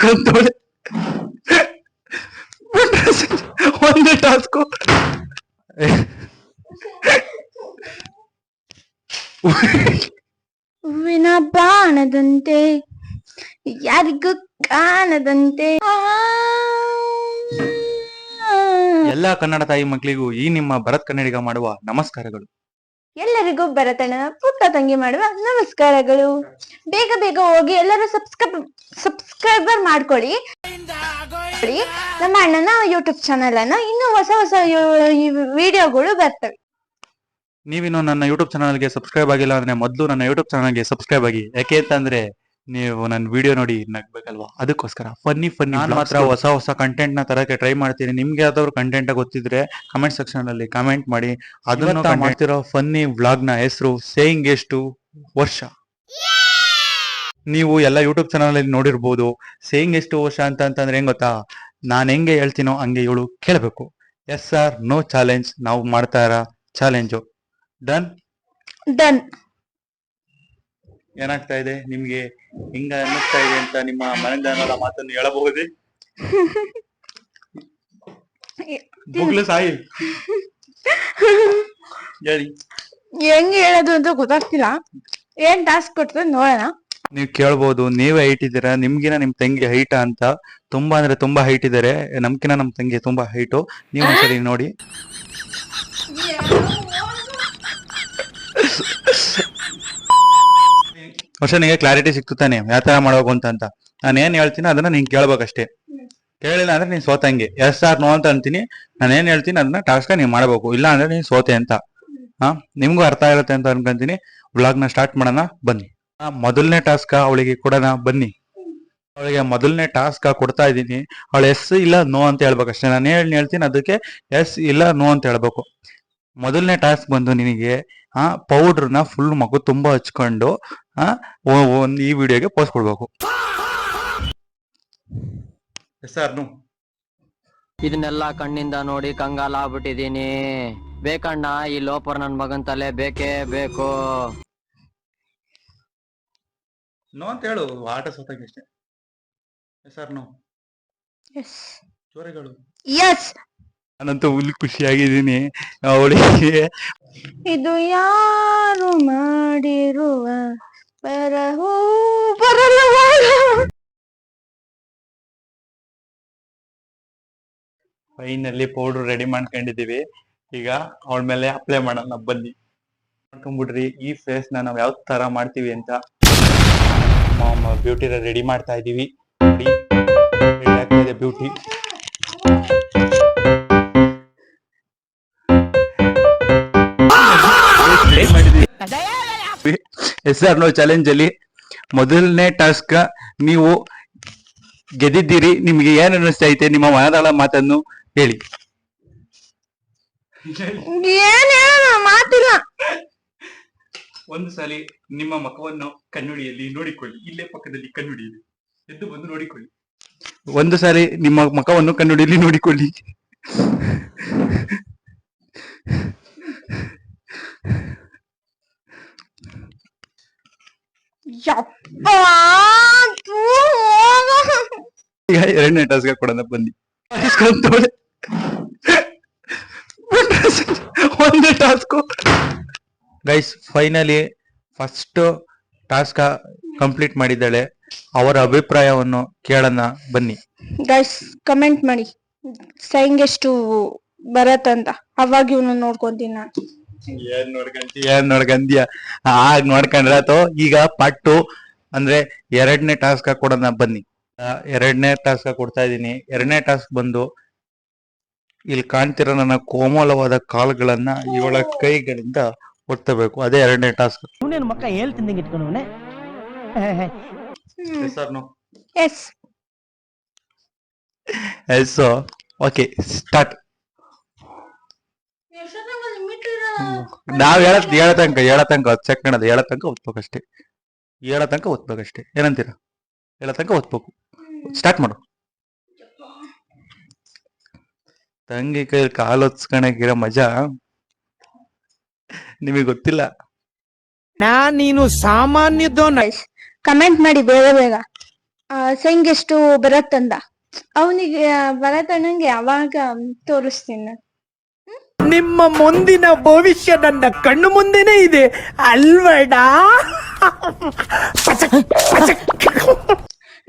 ಮಾಡಿಸ್ಕೊಂತವಳೆ ಒಂದೇ ಟಾಸ್ಕು ಹೂವಿನ ಬಾಣದಂತೆ ಯಾರಿಗೂ ಕಾಣದಂತೆ. ಎಲ್ಲಾ ಕನ್ನಡ ತಾಯಿ ಮಕ್ಕಳಿಗೂ ಈ ನಿಮ್ಮ ಭರತ್ ಕನ್ನಡಿಗ ಮಾಡುವ ನಮಸ್ಕಾರಗಳು. ಎಲ್ಲರಿಗೂ ಭರತಣ್ಣನ ಪುಟ್ಟ ತಂಗಿ ಮಾಡುವ ನಮಸ್ಕಾರಗಳು. ಬೇಗ ಬೇಗ ಹೋಗಿ ಎಲ್ಲರೂ ಸಬ್ಸ್ಕ್ರೈಬ್ ಸಬ್ಸ್ಕ್ರೈಬರ್ ಮಾಡ್ಕೊಳ್ಳಿ. ನಮ್ಮ ಅಣ್ಣನ ಯೂಟ್ಯೂಬ್ ಚಾನಲ್ ಅನ್ನ ಇನ್ನು ಹೊಸ ಹೊಸ ವಿಡಿಯೋಗಳು ಬರ್ತವೆ. ನೀವಿನ್ನು ನನ್ನ ಯೂಟ್ಯೂಬ್ ಚಾನಲ್ಗೆ ಸಬ್ಸ್ಕ್ರೈಬ್ ಆಗಿಲ್ಲ ಅಂದ್ರೆ ಮೊದಲು ನನ್ನ ಯೂಟ್ಯೂಬ್ ಚಾನಲ್ಗೆ ಸಬ್ಸ್ಕ್ರೈಬ್ ಆಗಿ. ಯಾಕೆ ಅಂತಂದ್ರೆ ನೀವು ನನ್ನ ವಿಡಿಯೋ ನೋಡಿ ನಗ್ಬೇಕಲ್ವಾ? ಅದಕ್ಕೋಸ್ಕರ ಫನ್ನಿ ಫನ್ನಿ ನಾನು ಮಾತ್ರ ಹೊಸ ಹೊಸ ಕಂಟೆಂಟ್ನ ತರಕ್ಕೆ ಟ್ರೈ ಮಾಡ್ತೀನಿ. ನಿಮ್ಗೆ ಯಾವ್ದಾದ್ರು ಕಂಟೆಂಟ್ ಗೊತ್ತಿದ್ರೆ ಕಮೆಂಟ್ ಸೆಕ್ಷನ್ ಅಲ್ಲಿ ಕಮೆಂಟ್ ಮಾಡಿ. ಅದನ್ನ ಮಾಡ್ತಿರೋ ಫನ್ನಿ ವ್ಲಾಗ್ನ ಹೆಸರು ಸೇಯಿಂಗ್ ಎಷ್ಟು ವರ್ಷ. ನೀವು ಎಲ್ಲ ಯೂಟ್ಯೂಬ್ ಚಾನಲ್ ಅಲ್ಲಿ ನೋಡಿರ್ಬೋದು. ಸೇಯಿಂಗ್ ಎಷ್ಟು ವರ್ಷ ಅಂತ ಅಂತಂದ್ರೆ ಹೆಂಗ್ ಗೊತ್ತಾ? ನಾನ್ ಹೆಂಗೆ ಹೇಳ್ತೀನೋ ಹಂಗೆ ಇವಳು ಕೇಳಬೇಕು. ಎಸ್ ಆರ್ ನೋ ಚಾಲೆಂಜ್ ನಾವು ಮಾಡ್ತಾ ಇರೋ ಚಾಲೆಂಜು ಡನ್ ಡನ್ ಏನಾಗ್ತಾ ಇದೆ? ನಿಮ್ಗೆ ಹಿಂಗ ಅನ್ನಿಸ್ತಾ ಇದೆ ಅಂತ ನಿಮ್ಮ ಮನದ ಮಾತನ್ನು ಹೇಳಬಹುದೇ? ಬುಗ್ಲು ಸಾಯಿ. ಹೇಳಿ. ಹೆಂಗ್ ಹೇಳೋದು ಅಂತ ಗೊತ್ತಾಗ್ತಿಲ್ಲ. ಏನ್ ಟಾಸ್ಕ್ ಕೊಡ್ತದೆ ನೋಡೋಣ. ನೀವು ಕೇಳ್ಬೋದು ನೀವೇ ಹೈಟ್ ಇದ್ದೀರಾ ನಿಮ್ಗಿನ ನಿಮ್ ತಂಗಿ ಹೈಟ್ ಅಂತ. ತುಂಬಾ ಅಂದ್ರೆ ತುಂಬಾ ಹೈಟ್ ಇದಾರೆ ನಮ್ಕಿನ ನಮ್ ತಂಗಿ ತುಂಬಾ ಹೈಟು ನೀವು ಒಂದ್ಸರಿ ನೋಡಿ ವರ್ಷ ನಿಂಗೆ ಕ್ಲಾರಿಟಿ ಸಿಕ್ತು ತಾನೆ, ಯಾವ ತರ ಮಾಡ್ಬೇಕು ಅಂತ ಅಂತ. ನಾನು ಏನ್ ಹೇಳ್ತೀನಿ ಅದನ್ನ ನೀನ್ ಕೇಳ್ಬೇಕಷ್ಟೇ. ಕೇಳಿಲ್ಲ ಅಂದ್ರೆ ನೀನ್ ಸೋತಂಗೆ. ಎಸ್ ಆರ್ ನೋ ಅಂತ ಅಂತೀನಿ. ನಾನು ಏನ್ ಹೇಳ್ತೀನಿ ಅದನ್ನ ಟಾಸ್ಕ್ ನೀವ್ ಮಾಡ್ಬೇಕು. ಇಲ್ಲ ಅಂದ್ರೆ ನೀನ್ ಸೋತೆ ಅಂತ. ಹಾ, ನಿಮ್ಗೂ ಅರ್ಥ ಆಗುತ್ತೆ ಅಂತ ಅನ್ಕೊಂತೀನಿ. ಬ್ಲಾಗ್ನ ಸ್ಟಾರ್ಟ್ ಮಾಡೋಣ, ಬನ್ನಿ. ಮೊದಲನೇ ಟಾಸ್ಕ್ ಅವಳಿಗೆ ಕೊಡೋಣ, ಬನ್ನಿ. ಅವಳಿಗೆ ಮೊದಲನೇ ಟಾಸ್ಕ್ ಕೊಡ್ತಾ ಇದ್ದೀನಿ. ಅವಳು ಎಸ್ ಇಲ್ಲ ನೋ ಅಂತ ಹೇಳ್ಬೇಕಷ್ಟೇ. ನಾನು ಏನ್ ಹೇಳ್ತೀನಿ ಅದಕ್ಕೆ ಎಸ್ ಇಲ್ಲ ನೋ ಅಂತ ಹೇಳ್ಬೇಕು. ಮೊದಲನೇ ಟಾಸ್ಕ್ ಬಂದು ನಿನಗೆ ಆ ನ ಫುಲ್ ಮಗು ತುಂಬಾ ಹಚ್ಕೊಂಡು ಆ ಒಂದ್ ಈ ವಿಡಿಯೋಗೆ ಪೋಸ್ಟ್ ಕೊಡ್ಬೇಕು. ನೋ. ಇದನ್ನೆಲ್ಲ ಕಣ್ಣಿಂದ ನೋಡಿ ಕಂಗಾಲ ಆಗ್ಬಿಟ್ಟಿದೀನಿ. ಬೇಕಣ್ಣ ಈ ಲೋಪರ್ ನನ್ ಮಗನ್ ತಲೆ ಬೇಕೇ ಬೇಕು. ನೋ ಅಂತ ಹೇಳು ಆಟ ಸೋತಾಗ ಆರ್ ನೋ. ಎಸ್. ಜೋರಿಗಳು ಎಸ್. ನಾನಂತೂ ಫುಲ್ ಖುಷಿಯಾಗಿದ್ದೀನಿ. ಅವಳಿಗೆ ಇದು ಯಾರು ಮಾಡಿರುವ ಬರಹೂ ಫೈನಲ್ಲಿ ಪೌಡರ್ ರೆಡಿ ಮಾಡ್ಕೊಂಡಿದೀವಿ ಈಗ ಅವಳ ಮೇಲೆ ಅಪ್ಲೈ ಮಾಡೋಣ ಬನ್ನಿ. ಮಾಡ್ಕೊಂಡ್ಬಿಡ್ರಿ ಈ ಫೇಸ್ನ ನಾವ್ ಯಾವ ತರ ಮಾಡ್ತೀವಿ ಅಂತ. ಬ್ಯೂಟಿ ರೆಡಿ ಮಾಡ್ತಾ ಇದೀವಿ. Beauty yes or no challenge ಅಲ್ಲಿ ಮೊದಲನೇ ಟಾಸ್ಕ್ ನೀವು ಗೆದ್ದಿದ್ದೀರಿ. ನಿಮ್ಗೆ ಏನ್ ಅನಿಸ್ತಾ ಐತೆ? ನಿಮ್ಮ ಮನದಾಳ ಮಾತನ್ನು ಹೇಳಿ. ಏನ್ ಹೇಳೋಣ? ಮಾತಿಲ್ಲ. ಒಂದು ಸಲ ನಿಮ್ಮ ಮಖವನ್ನು ಕನ್ನಡಿಯಲ್ಲಿ ನೋಡಿಕೊಳ್ಳಿ. ಇಲ್ಲೇ ಪಕ್ಕದಲ್ಲಿ ಕನ್ನಡಿ ಇದೆ. ಎದ್ದು ಬಂದು ನೋಡಿಕೊಳ್ಳಿ. ಒಂದು ಸಾರಿ ನಿಮ್ಮ ಮಖವನ್ನು ಕನ್ನಡಿಯಲ್ಲಿ ನೋಡಿಕೊಳ್ಳಿ. ಹೋಗು. ಈಗ ಎರಡನೇ ಟಾಸ್ಕ್ ಕೊಡೋಣ ಬನ್ನಿ. ಒಂದೇ task guys finally first task complete ಮಾಡಿದ್ದಾಳೆ. ಅವರ ಅಭಿಪ್ರಾಯವನ್ನು ಕೇಳೋಣ ಬನ್ನಿ. ಗೈಸ್ ಕಮೆಂಟ್ ಮಾಡಿ. ಸೈಂಗ್ ಎಷ್ಟು ಬರತ್ತಂತ. ಅವಾಗ ಇವನು ನೋಡ್ಕೊಂತೀನಿ ನಾನು. ಏನ್ ನೋಡ್ಕಂತಿ ಏನ್ ನೋಡ್ಕಂತೀಯ ಆಗ ನೋಡ್ಕೊಂಡ್ರಾತು ಈಗ ಪಟ್ಟು ಅಂದ್ರೆ ಎರಡನೇ ಟಾಸ್ಕ್ ಕೊಡೋಣ ಬನ್ನಿ. ಎರಡನೇ ಟಾಸ್ಕ್ ಕೊಡ್ತಾ ಇದ್ದೀನಿ. ಎರಡನೇ ಟಾಸ್ಕ್ ಬಂದು ಇಲ್ಲಿ ಕಾಣ್ತಿರೋ ನನ್ನ ಕೋಮಲವಾದ ಕಾಲುಗಳನ್ನ ಇವಳ ಕೈಗಳಿಂದ ಒತ್ತಬೇಕು. ಅದೇ ಎರಡನೇ ಟಾಸ್ಕ್. ಇವನೇನು ಮಕ್ಕ ಹೇಳ್ತಿದ್ದಂಗೆ ಇಟ್ಕೊಂಡವನೆ ಎಸ್. ಎಸ್. Okay start. ನಾವ್ ಹೇಳ ಹೇಳ ತನಕ ಹೇಳ ತನಕ ಚೆಕ್ ಸೆಕೆಂಡ್ ಅಷ್ಟೇ ಹೇಳ ತನಕ ಓದ್ಬೇಕಷ್ಟೇ. ಹೇಳ ತನಕ ಓದ್ಬೇಕಷ್ಟೇ. ಏನಂತೀರಾ? ಹೇಳ ತನಕ ಓದ್ಬೇಕು. ಸ್ಟಾರ್ಟ್ ಮಾಡು. ತಂಗಿ ಕೈ ಕಾಲು ಹೊತ್ಸ್ಕೊಳಕಿರೋ ಮಜಾ? ನಿಮಗೆ ಗೊತ್ತಿಲ್ಲ. ನಾ ನೀನು ಸಾಮಾನ್ಯದೋನ. ಕಮೆಂಟ್ ಮಾಡಿ ಬೇಗ ಬೇಗ. ಸೆಂಗೆಷ್ಟು ಬರತ್ತಂದ? ಅವನಿಗೆ ಬರತ್ತಣ್ಣಂಗೆ ಅವಾಗ ತೋರಿಸ್ತೀನಿ. ನಾನು. ನಿಮ್ಮ ಮುಂದಿನ ಭವಿಷ್ಯ ನನ್ನ ಕಣ್ಣು ಮುಂದೆನೇ ಇದೆ. ಅಲ್ವಡ?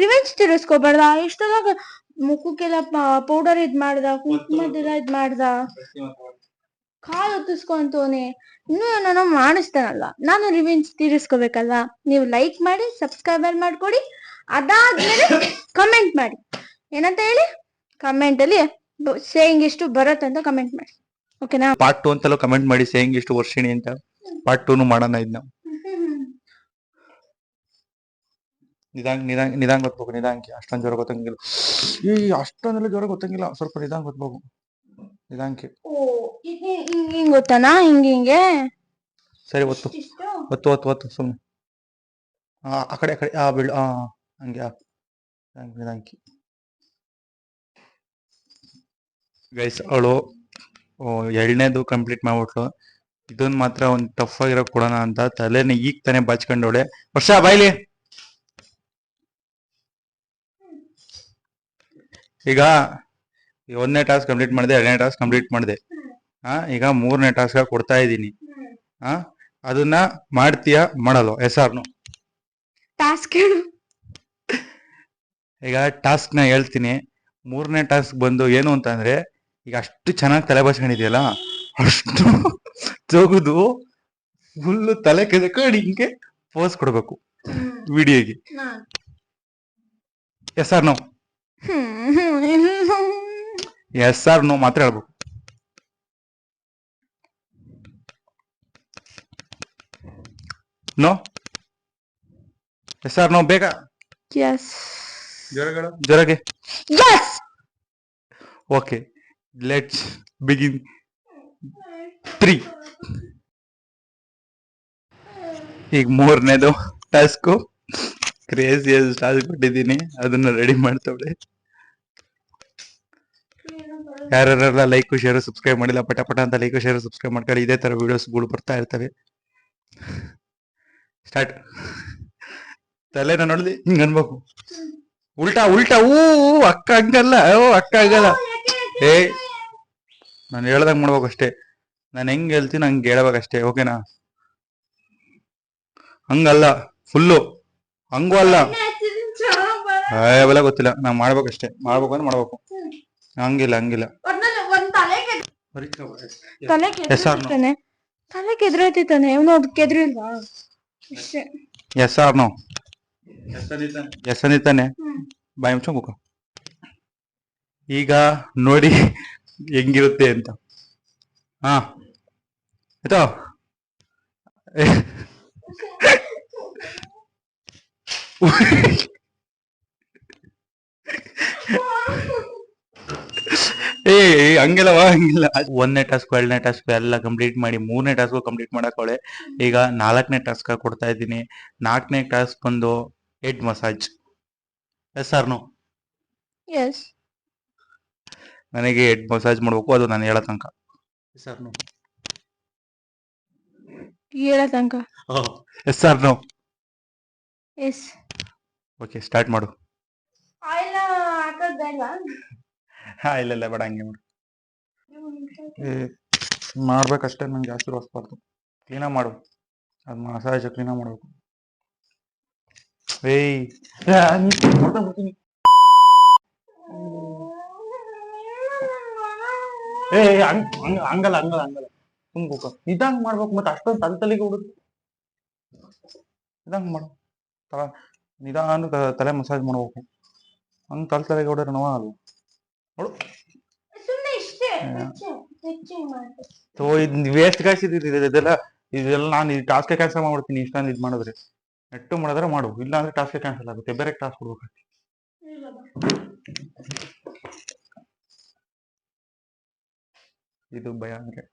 ರಿವೆಂಜ್ ತೀರಿಸ್ಕೋಬಾರ್ದ ಇಷ್ಟದಾಗ ಮುಖಕ್ಕೆಲ್ಲ ಪೌಡರ್ ಇದ್ ಮಾಡ್ದ ಕುಂಕುಮದೆಲ್ಲ ಇದ್ ಮಾಡ್ದ. ಕಾಲ್ ಅಂತೋನೆ ಇನ್ನೂ ಏನೋ ಮಾಡಿಸ್ತಾನಲ್ಲ. ನಾನು ರಿವೆಂಜ್ ತೀರಿಸ್ಕೋಬೇಕಲ್ಲ ನೀವು ಲೈಕ್ ಮಾಡಿ ಸಬ್ಸ್ಕ್ರೈಬರ್ ಮಾಡ್ಕೊಡಿ. ಅದಾದ್ಮೇಲೆ ಕಮೆಂಟ್ ಮಾಡಿ. ಏನಂತ ಹೇಳಿ? ಕಮೆಂಟ್ ಅಲ್ಲಿ ಸೇಯಿಂಗ್ ಇಷ್ಟು ಬರುತ್ತೆ ಅಂತ ಕಮೆಂಟ್ ಮಾಡಿ. ಓಕೆನಾ ಪಾರ್ಟ್ ಟು ಅಂತೆಲ್ಲ ಕಮೆಂಟ್ ಮಾಡಿ ಸೇಯಿಂಗ್ ಇಷ್ಟು ವರ್ಷಿಣಿ ಅಂತ ಪಾರ್ಟ್ ಟೂನು ಮಾಡೋಣ ಇದನ್ನ ನಿಧಾಂಗ್ ನಿಧಾಂಗ್ ನಿಧಾಂಗ್ ಗೊತ್ಬೇಕು ನಿಧಾಂಕಿ ಅಷ್ಟೊಂದು ಜ್ವರ ಗೊತ್ತಂಗಿಲ್ಲ. ಈ ಅಷ್ಟೊಂದೆಲ್ಲ ಜ್ವರ ಗೊತ್ತಂಗಿಲ್ಲ. ಸ್ವಲ್ಪ ನಿಧಾಂಗ್ ಗೊತ್ಬೇಕು ನಿಧಾಂಕಿ ಹಿಂಗ್ ಹಿಂಗ್ ಗೊತ್ತಾನಾ? ಹಿಂಗ್ ಹಿಂಗೆ? ಸರಿ ಒತ್ತು. ಒತ್ತು ಒತ್ತು ಒತ್ತು ಸುಮ್ಮನೆ ಆ ಕಡೆ ಆ ಕಡೆ ಆ ಬಿಡ್ ಆ ಹಂಗೆ ನಿಧಾಂಕಿ ಗೈಸ್ ಅವಳು ಎರಡನೇದು ಕಂಪ್ಲೀಟ್ ಮಾಡ್ಬಿಟ್ಲು. ಇದೊಂದು ಮಾತ್ರ ಒಂದು ಟಫ್ ಆಗಿರೋ ಕೊಡೋಣ ಅಂತ. ತಲೆನ ಈಗ ತಾನೇ ಬಾಚ್ಕೊಂಡವಳೆ. ವರ್ಷ ಬಾಯ್ಲಿ ಈಗ ಈ ಒಂದನೇ ಟಾಸ್ಕ್ ಕಂಪ್ಲೀಟ್ ಮಾಡಿದೆ ಎರಡನೇ ಟಾಸ್ಕ್ ಕಂಪ್ಲೀಟ್ ಮಾಡಿದೆ. ಹಾ ಈಗ ಮೂರನೇ ಟಾಸ್ಕ್ ಕೊಡ್ತಾ ಇದ್ದೀನಿ. ಹಾ ಅದನ್ನ ಮಾಡ್ತೀಯ ಮಾಡಲ್ಲ ಎಸ್ ಆರ್ನು ಟಾಸ್ಕ್ ಹೇಳು. ಈಗ ಟಾಸ್ಕ್ನ ಹೇಳ್ತೀನಿ. ಮೂರನೇ ಟಾಸ್ಕ್ ಬಂದು ಏನು ಅಂತ ಅಂದ್ರೆ ಈಗ ಅಷ್ಟು ಚೆನ್ನಾಗಿ ತಲೆ ಬಸ್ಕೊಂಡಿದೆಯಲ್ಲ ಅಷ್ಟು ತೆಗೆದು ಫುಲ್ಲು ತಲೆ ಕೆದಕೊಂಡು ಹಿಂಗೆ ಪೋಸ್ ಕೊಡ್ಬೇಕು ವಿಡಿಯೋಗೆ. Yes or no yes or no ಮಾತ್ರ ಹೇಳ್ಬೇಕು. ನೋ ಎಸ್ ಆರ್ ನೋ ಬೇಗ. ಎಸ್ ಜ್ವರಗಳು? ಜ್ವರಗೆ. Okay let's begin. ತ್ರೀ ಈಗ ಮೂರನೇದು ಟಾಸ್ಕು ಕ್ರೇಜಿ ಟಾಸ್ಕ್ ಕೊಟ್ಟಿದ್ದೀನಿ ಅದನ್ನ ರೆಡಿ ಮಾಡ್ತವಳೆ ಯಾರ್ಯಾರೆಲ್ಲ ಲೈಕ್ ಶೇರ್ ಸಬ್ಸ್ಕ್ರೈಬ್ ಮಾಡಿಲ್ಲ ಪಟ ಪಟ ಅಂತ ಲೈಕ್ ಶೇರ್ ಸಬ್ಸ್ಕ್ರೈಬ್ ಮಾಡ್ಕೊಳ್ಳಿ. ಇದೇ ತರ ವಿಡಿಯೋಸ್ಗಳು ಬರ್ತಾ ಇರ್ತವೆ. ಸ್ಟಾರ್ಟ್ ತಲೆನ ನೋಡಿದ್ವಿ ಹಿಂಗ ಅನ್ಬೇಕು. ಉಲ್ಟಾ ಉಲ್ಟಾ ಊ, ಅಕ್ಕ ಹಂಗಲ್ಲ, ಓ, ಅಕ್ಕ ಹಂಗಲ್ಲ. ಏ ನಾನು ಹೇಳ್ದಂಗ್ ಮಾಡ್ಬೇಕಷ್ಟೇ. ನಾನು ಹೆಂಗ್ ಹೇಳ್ತೀನಿ ಹಂಗೆ ಹೇಳ್ಬೇಕಷ್ಟೇ ಓಕೆನಾ ಹಂಗಲ್ಲ ಫುಲ್ಲು ಹಂಗೂ ಅಲ್ಲ. ಅವೆಲ್ಲ ಗೊತ್ತಿಲ್ಲ. ನಾ ಮಾಡ್ಬೇಕಷ್ಟೇ. ಮಾಡ್ಬೇಕು ಅಂದ್ರೆ ಮಾಡ್ಬೇಕು. ಹಂಗಿಲ್ಲ ಹಂಗಿಲ್ಲ. ತಲೆ Yes or no? ತಲೆ ಕೆದ್ರೈತಾನೆ ಇವನು ಅದ್ ಕೆದ್ರಿಲ್ವಾ? ಅಷ್ಟೇ yes or no yes hmm. ಬಾಯಿ ಮುಚ್ಚ ಮುಖ ಈಗ ನೋಡಿ ಹೆಂಗಿರುತ್ತೆ ಅಂತ. ಹಾ, ಆಯ್ತಾ? ಏ ಹಂಗಿಲ್ಲ ಹಂಗಿಲ್ಲವಾ ಹಂಗಿಲ್ಲ. ಒಂದನೇ ಟಾಸ್ಕ್ ಎರಡನೇ ಟಾಸ್ಕ್ ಎಲ್ಲ ಕಂಪ್ಲೀಟ್ ಮಾಡಿ, ಮೂರನೇ ಟಾಸ್ಕ್ ಕಂಪ್ಲೀಟ್ ಮಾಡಕೊಳ್ಳೆ ಈಗ ನಾಲ್ಕನೇ ಟಾಸ್ಕ್ ಕೊಡ್ತಾ ಇದ್ದೀನಿ. ನಾಲ್ಕನೇ ಟಾಸ್ಕ್ ಬಂದು head massage yes or no yes ನನಗೆ ಹೆಡ್ ಮಸಾಜ್ ಮಾಡ್ಬೇಕು ಅದು ನಾನು ಹೇಳೋ ತನಕ. ಎಸ್ ಆರ್ ನೋ ಹೇಳ ತನಕ? Yes sir no yes okay start ಮಾಡು. ಆಯಿಲ್ ಹಾಕೋದ್ ಬೇಡ ಹಾ ಇಲ್ಲ ಇಲ್ಲ ಬೇಡ ಹಂಗೆ ಮಾಡು. ಏ, ಮಾಡ್ಬೇಕಷ್ಟೇ ನಂಗೆ ಜಾಸ್ತಿ ರೋಸ್ಬಾರ್ದು ಕ್ಲೀನಾಗಿ ಮಾಡು. ಅದು ಮಸಾಜ್ ಕ್ಲೀನಾಗಿ ಮಾಡ್ಬೇಕು. ಏಯ್ ಆ, ನೀ- ಮಾಡ್ತಾ ಬಿಡ್ತೀನಿ. ಏ ಹಂಗ್ ಹಂಗ್- ಹಂಗಲ್ಲ ಹಂಗಲ್ಲ ಹಂಗಲ್ಲ. ತುಂಬ ಇದಂಗ್ ಮಾಡ್ಬೇಕು ಮತ್ತೆ ಅಷ್ಟೊಂದು ತಲೆ ತಲೆಗೆ ಹುಡುಗ ಇದಂಗ್ ಮಾಡು. ತಲ ನಿಧಾನ ತಲೆ ಮಸಾಜ್ ಮಾಡ್ಬೇಕು. ಹಂಗ್ ತಲೆ ತಲೆಗೆ ಹೊಡೆದ್ರೆ ನೋವ ಅಲ್ಲ ನೋಡು ಸೊ ಇದ್ ವೇಸ್ಟ್ ಕಾಯ್ಸಿದ್ ಇದೆಲ್ಲ ಇದೆಲ್ಲ ನಾನು ಈ ಟಾಸ್ಕ್ ಕ್ಯಾನ್ಸಲ್ ಮಾಡ್ಬಿಡ್ತೀನಿ ಇಷ್ಟೊಂದು ಇದ್ ಮಾಡಿದ್ರೆ. ನೆಟ್ಟು ಮಾಡಿದ್ರೆ ಮಾಡು. ಇಲ್ಲ ಅಂದ್ರೆ ಟಾಸ್ಕ್ ಕ್ಯಾನ್ಸಲ್ ಆಗುತ್ತೆ ಬೇರೆ ಟಾಸ್ಕ್ ಕೊಡ್ಬೇಕು ಇದು ಭಯ ಅಂದ್ರೆ.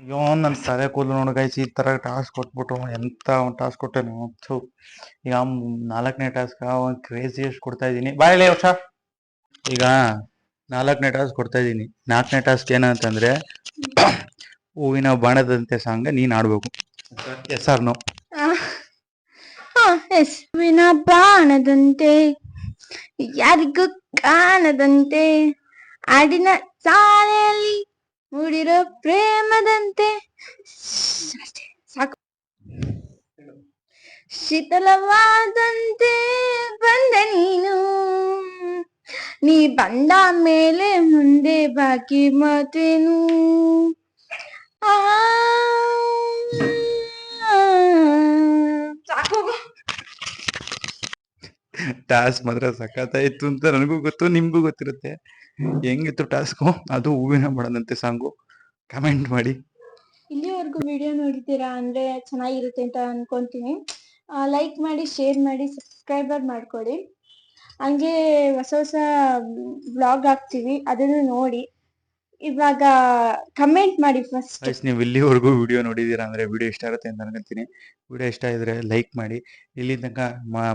ಅಯ್ಯೋ ನನ್ನ ತಲೆ ಕೂದಲು ನೋಡು ಈ ತರ ಟಾಸ್ಕ್ ಕೊಟ್ಬಿಟ್ಟು ಎಂತ ಒಂದು ಟಾಸ್ಕ್ ಕೊಟ್ಟೆ ಥು. ಈಗ ನಾಲ್ಕನೇ ಟಾಸ್ಕ್ ಒಂದು ಕ್ರೇಜಿ ಎಷ್ಟು ಕೊಡ್ತಾ ಇದ್ದೀನಿ. ಬಾಯಲೆ ವರ್ಷ. ಈಗ ನಾಲ್ಕನೇ ಟಾಸ್ಕ್ ಕೊಡ್ತಾ ಇದ್ದೀನಿ. ನಾಲ್ಕನೇ ಟಾಸ್ಕ್ ಏನಂತಂದ್ರೆ, ಹೂವಿನ ಬಾಣದಂತೆ ಸಾಂಗ್ ನೀನ್ ಆಡ್ಬೇಕು ಎಸ್ ಆರ್ ನೋ ಎಸ್ ವಿನ ಬಾಣದಂತೆ ಯಾರಿಗೂ ಕಾಣದಂತೆ ಆಡಿನ ಸಾಲೆಯಲ್ಲಿ ಮೂಡಿರೋ ಪ್ರೇಮದಂತೆ. ಸಾಕು. ಶೀತಲವಾದಂತೆ ಬಂದ ನೀನು. ನೀ ಬಂದ ಮೇಲೆ ಮುಂದೆ ಬಾಕಿ ಮಾತೇನು. ಆ, ಸಾಕು ಟಾಸ್ಕ್ ಮಾತ್ರ ಸಖತ್ತಾಯ್ತು ಅಂತ ನನಗೂ ಗೊತ್ತು ನಿಮ್ಗೂ ಗೊತ್ತಿರುತ್ತೆ. ಹೆಂಗಿತ್ತು ಟಾಸ್ಕು ಅದು ಹೂವಿನ ಮಾಡೋದಂತೆ ಸಾಂಗು. ಕಮೆಂಟ್ ಮಾಡಿ. ಇಲ್ಲಿವರೆಗೂ ವಿಡಿಯೋ ನೋಡಿದ್ದೀರಾ ಅಂದ್ರೆ ಚೆನ್ನಾಗಿರುತ್ತೆ ಅಂತ ಅನ್ಕೊಂತೀನಿ. ಲೈಕ್ ಮಾಡಿ ಶೇರ್ ಮಾಡಿ ಸಬ್ಸ್ಕ್ರೈಬರ್ ಮಾಡ್ಕೊಳ್ಳಿ ಹಂಗೆ ಹೊಸ ಹೊಸ ಬ್ಲಾಗ್ ಹಾಕ್ತೀವಿ. ಅದನ್ನು ನೋಡಿ. ಇವಾಗ ಕಮೆಂಟ್ ಮಾಡಿ ಫಸ್ಟ್ ಗೈಸ್ ನೀವು ಇಲ್ಲಿವರೆಗೂ ವಿಡಿಯೋ ನೋಡಿದ್ದೀರಾ ಅಂದ್ರೆ ವಿಡಿಯೋ ಇಷ್ಟ ಆಗುತ್ತೆ ಅಂತ ಅನ್ಕೊಂತೀನಿ. ವಿಡಿಯೋ ಇಷ್ಟ ಇದ್ರೆ ಲೈಕ್ ಮಾಡಿ. ಇಲ್ಲಿ ತನಕ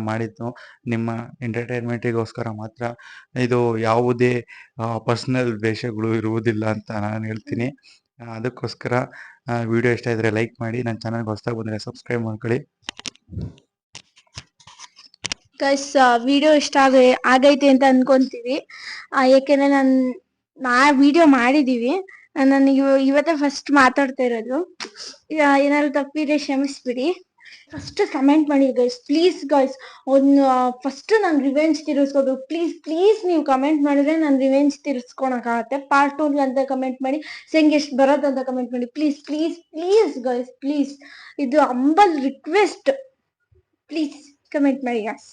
ಮಾಡಿದ್ದು ನಿಮ್ಮ ಎಂಟರ್ಟೈನ್ಮೆಂಟಿಗೋಸ್ಕರ ಮಾತ್ರ. ಇದು ಯಾವುದೇ ಪರ್ಸನಲ್ ದೇಶಗಳು ಇರುವುದಿಲ್ಲ ಅಂತ ನಾನು ಹೇಳ್ತೀನಿ. ಅದಕ್ಕೋಸ್ಕರ ವಿಡಿಯೋ ಇಷ್ಟ ಇದ್ರೆ ಲೈಕ್ ಮಾಡಿ. ನನ್ನ ಚಾನಲ್ಗೆ ಹೊಸದಾಗಿ ಬಂದರೆ ಸಬ್ಸ್ಕ್ರೈಬ್ ಮಾಡ್ಕೊಳ್ಳಿ. ಗೈಸ್ ವಿಡಿಯೋ ಇಷ್ಟ ಆಗ ಆಗೈತೆ ಅಂತ ಅನ್ಕೊಂತೀವಿ. ಯಾಕೆಂದ್ರೆ ನಾನು ನಾ ವಿಡಿಯೋ ಮಾಡಿದೀವಿ. ನಾನು ಇವತ್ತೇ ಫಸ್ಟ್ ಮಾತಾಡ್ತಾ ಇರೋದು. ಏನಾದ್ರು ತಪ್ಪಿದ್ರೆ ಕ್ಷಮಿಸ್ಬಿಡಿ. ಫಸ್ಟ್ ಕಮೆಂಟ್ ಮಾಡಿ ಗೈಸ್ ಪ್ಲೀಸ್ ಗೈಸ್ ಒಂದು ಫಸ್ಟ್ ನಾನು ರಿವೆಂಜ್ ತೀರಿಸ್ಕೋಬೇಕು ಪ್ಲೀಸ್ ಪ್ಲೀಸ್ ನೀವು ಕಮೆಂಟ್ ಮಾಡಿದ್ರೆ ನಾನು ರಿವೆಂಜ್ ತೀರಿಸ್ಕೊಳಕ್ಕಾಗತ್ತೆ ಪಾರ್ಟ್ ಟೂ ಅಂತ ಕಮೆಂಟ್ ಮಾಡಿ ಸೆಂಗ್ ಎಷ್ಟು ಬರೋದು ಅಂತ ಕಮೆಂಟ್ ಮಾಡಿ please please please guys please ಇದು ಅಂಬಲ್ ರಿಕ್ವೆಸ್ಟ್ ಪ್ಲೀಸ್ ಕಮೆಂಟ್ ಮಾಡಿ ಗಾಯ್ಸ್